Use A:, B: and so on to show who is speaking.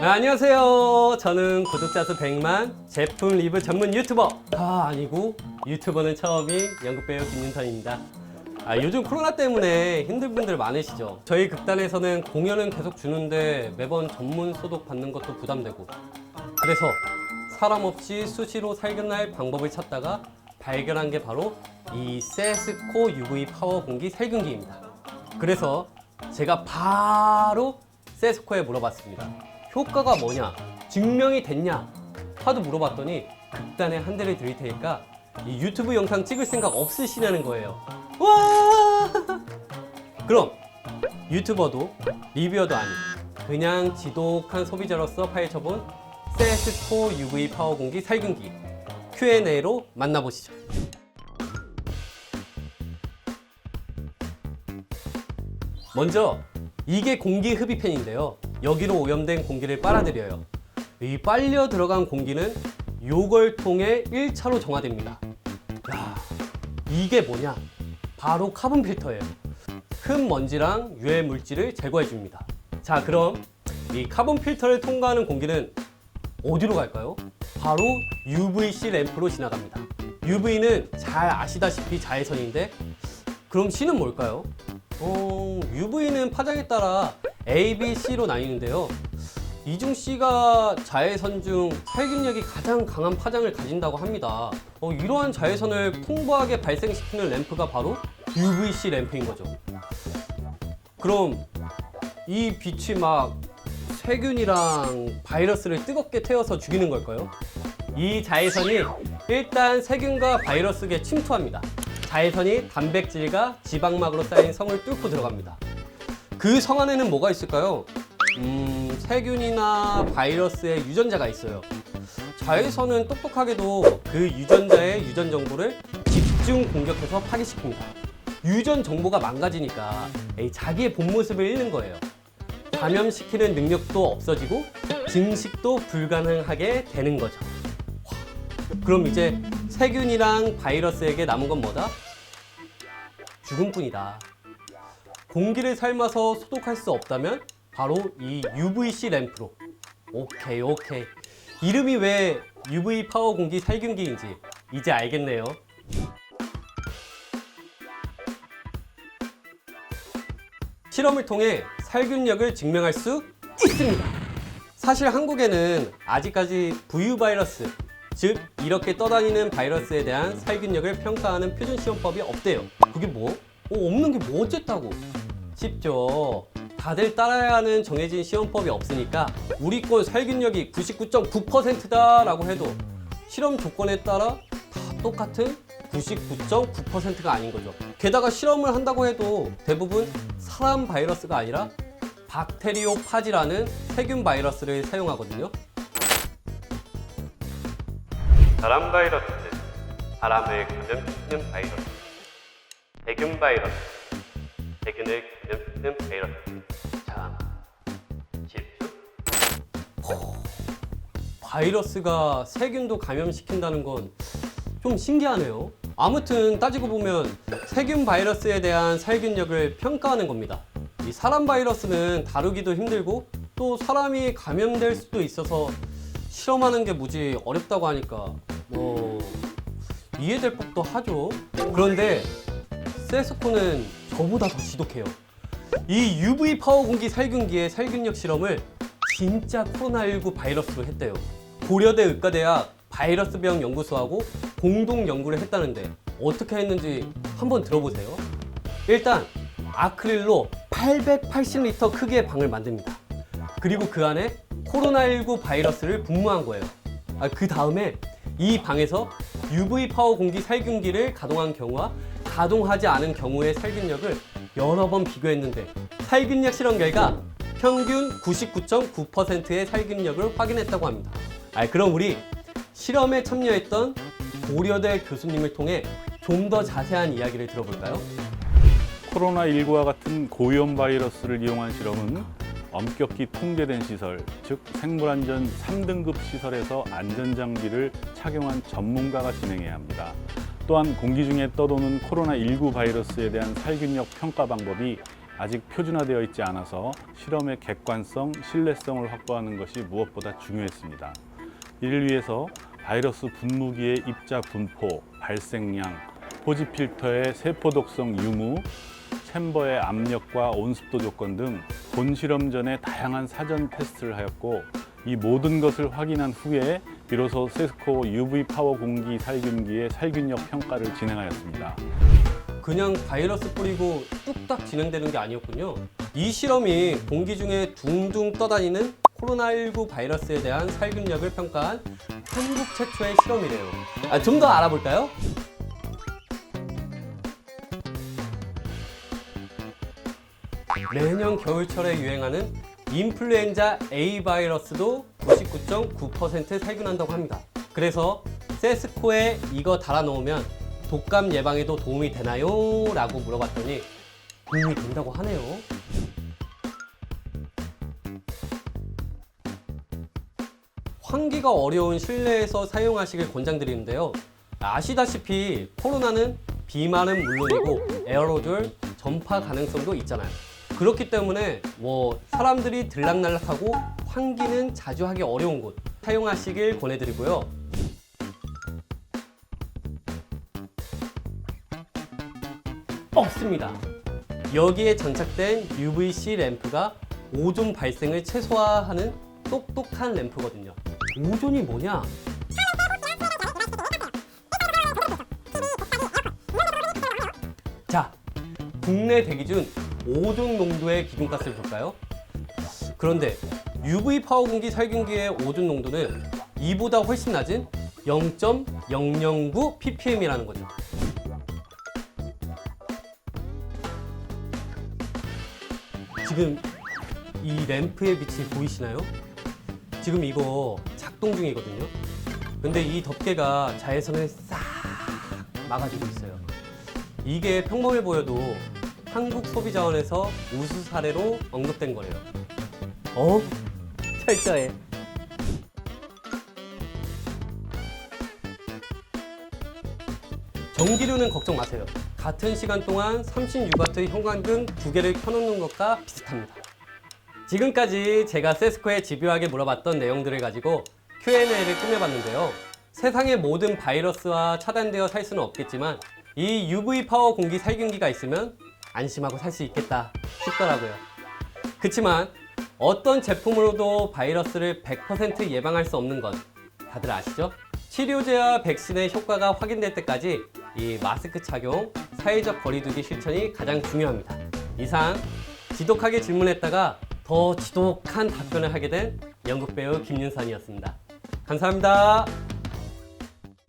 A: 네, 안녕하세요. 저는 구독자 수 100만 제품 리뷰 전문 유튜버가 아니고 유튜버는 처음인 연극 배우 김윤선입니다. 아, 요즘 코로나 때문에 힘든 분들 많으시죠? 저희 극단에서는 공연은 계속 주는데 매번 전문 소독 받는 것도 부담되고 그래서 사람 없이 수시로 살균할 방법을 찾다가 발견한 게 바로 이 세스코 UV 파워 공기 살균기입니다. 그래서 제가 바로 세스코에 물어봤습니다. 효과가 뭐냐? 증명이 됐냐? 하도 물어봤더니 극단에 한 대를 드릴 테니까 이 유튜브 영상 찍을 생각 없으시냐는 거예요. 와! 그럼 유튜버도 리뷰어도 아닌 그냥 지독한 소비자로서 파헤쳐본 세스코 UV 파워 공기 살균기 Q&A로 만나보시죠. 먼저 이게 공기 흡입팬인데요. 여기로 오염된 공기를 빨아들여요. 이 빨려 들어간 공기는 요걸 통해 1차로 정화됩니다. 야, 이게 뭐냐? 바로 카본 필터예요. 흙 먼지랑 유해 물질을 제거해 줍니다. 자, 그럼 이 카본 필터를 통과하는 공기는 어디로 갈까요? 바로 UVC 램프로 지나갑니다. UV는 잘 아시다시피 자외선인데 그럼 C는 뭘까요? 어, UV는 파장에 따라 A, B, C로 나뉘는데요. 이중 C가 자외선 중 살균력이 가장 강한 파장을 가진다고 합니다. 어, 이러한 자외선을 풍부하게 발생시키는 램프가 바로 UVC 램프인 거죠. 그럼 이 빛이 막 세균이랑 바이러스를 뜨겁게 태워서 죽이는 걸까요? 이 자외선이 일단 세균과 바이러스에 침투합니다. 자외선이 단백질과 지방막으로 쌓인 성을 뚫고 들어갑니다. 그 성 안에는 뭐가 있을까요? 음, 세균이나 바이러스의 유전자가 있어요. 자외선은 똑똑하게도 그 유전자의 유전 정보를 집중 공격해서 파괴시킵니다. 유전 정보가 망가지니까 이 자기의 본 모습을 잃는 거예요. 감염시키는 능력도 없어지고 증식도 불가능하게 되는 거죠. 와, 그럼 이제 세균이랑 바이러스에게 남은 건 뭐다? 죽음뿐이다. 공기를 삶아서 소독할 수 없다면 바로 이 UVC 램프로. 오케이, 오케이. 이름이 왜 UV 파워 공기 살균기인지 이제 알겠네요. 실험을 통해 살균력을 증명할 수 있습니다. 사실 한국에는 아직까지 VU 바이러스, 즉 이렇게 떠다니는 바이러스에 대한 살균력을 평가하는 표준 시험법이 없대요. 그게 뭐? 어, 없는 게 뭐 어쨌다고? 쉽죠. 다들 따라야 하는 정해진 시험법이 없으니까 우리 건 살균력이 99.9%다 라고 해도 실험 조건에 따라 다 똑같은 99.9%가 아닌 거죠. 게다가 실험을 한다고 해도 대부분 사람 바이러스가 아니라 박테리오 파지라는 세균 바이러스를 사용하거든요. 사람 바이러스는 사람을 감염시키는 바이러스. 세균 바이러스. 세균을 감염시키는 바이러스. 자, 집중. 바이러스가 세균도 감염시킨다는 건 좀 신기하네요. 아무튼 따지고 보면 세균 바이러스에 대한 살균력을 평가하는 겁니다. 이 사람 바이러스는 다루기도 힘들고 또 사람이 감염될 수도 있어서 실험하는 게 무지 어렵다고 하니까 뭐 이해될 법도 하죠. 그런데 세스코는 저보다 더 지독해요. 이 UV 파워 공기 살균기의 살균력 실험을 진짜 코로나19 바이러스로 했대요. 고려대 의과대학 바이러스병 연구소하고 공동 연구를 했다는데 어떻게 했는지 한번 들어보세요. 일단 아크릴로 880리터 크기의 방을 만듭니다. 그리고 그 안에 코로나19 바이러스를 분무한 거예요. 아, 그 다음에 이 방에서 UV 파워 공기 살균기를 가동한 경우와 가동하지 않은 경우의 살균력을 여러 번 비교했는데 살균력 실험 결과 평균 99.9%의 살균력을 확인했다고 합니다. 아, 그럼 우리 실험에 참여했던 고려대 교수님을 통해 좀 더 자세한 이야기를 들어볼까요?
B: 코로나19와 같은 고위험 바이러스를 이용한 실험은 엄격히 통제된 시설, 즉 생물안전 3등급 시설에서 안전장비를 착용한 전문가가 진행해야 합니다. 또한 공기 중에 떠도는 코로나19 바이러스에 대한 살균력 평가 방법이 아직 표준화되어 있지 않아서 실험의 객관성, 신뢰성을 확보하는 것이 무엇보다 중요했습니다. 이를 위해서 바이러스 분무기의 입자 분포, 발생량, 포지 필터의 세포 독성 유무, 챔버의 압력과 온습도 조건 등 본 실험 전에 다양한 사전 테스트를 하였고 이 모든 것을 확인한 후에 비로소 세스코 UV 파워 공기 살균기의 살균력 평가를 진행하였습니다.
A: 그냥 바이러스 뿌리고 뚝딱 진행되는 게 아니었군요. 이 실험이 공기 중에 둥둥 떠다니는 코로나19 바이러스에 대한 살균력을 평가한 한국 최초의 실험이래요. 아, 좀 더 알아볼까요? 매년 겨울철에 유행하는 인플루엔자 A 바이러스도 99.9% 살균한다고 합니다. 그래서 세스코에 이거 달아놓으면 독감 예방에도 도움이 되나요? 라고 물어봤더니 도움이 된다고 하네요. 환기가 어려운 실내에서 사용하시길 권장드리는데요. 아시다시피 코로나는 비말은 물론이고 에어로졸 전파 가능성도 있잖아요. 그렇기 때문에 뭐 사람들이 들락날락하고 환기는 자주 하기 어려운 곳 사용하시길 권해드리고요. 없습니다. 여기에 장착된 UVC 램프가 오존 발생을 최소화하는 똑똑한 램프거든요. 오존이 뭐냐? 자, 국내 대기 중 오존 농도의 기준값을 볼까요? 그런데 UV 파워 공기 살균기의 오존 농도는 이보다 훨씬 낮은 0.009 ppm이라는 거죠. 지금 이 램프의 빛이 보이시나요? 지금 이거 작동 중이거든요. 근데 이 덮개가 자외선을 싹 막아주고 있어요. 이게 평범해 보여도 한국 소비자원에서 우수 사례로 언급된 거래요. 어? 철저해. 전기료는 걱정 마세요. 같은 시간 동안 36W 형광등 두 개를 켜놓는 것과 비슷합니다. 지금까지 제가 세스코에 집요하게 물어봤던 내용들을 가지고 Q&A를 꾸며봤는데요. 세상의 모든 바이러스와 차단되어 살 수는 없겠지만 이 UV 파워 공기 살균기가 있으면 안심하고 살 수 있겠다 싶더라고요. 그치만 어떤 제품으로도 바이러스를 100% 예방할 수 없는 것 다들 아시죠? 치료제와 백신의 효과가 확인될 때까지 이 마스크 착용, 사회적 거리두기 실천이 가장 중요합니다. 이상 지독하게 질문했다가 더 지독한 답변을 하게 된 연극 배우 김윤선이었습니다. 감사합니다.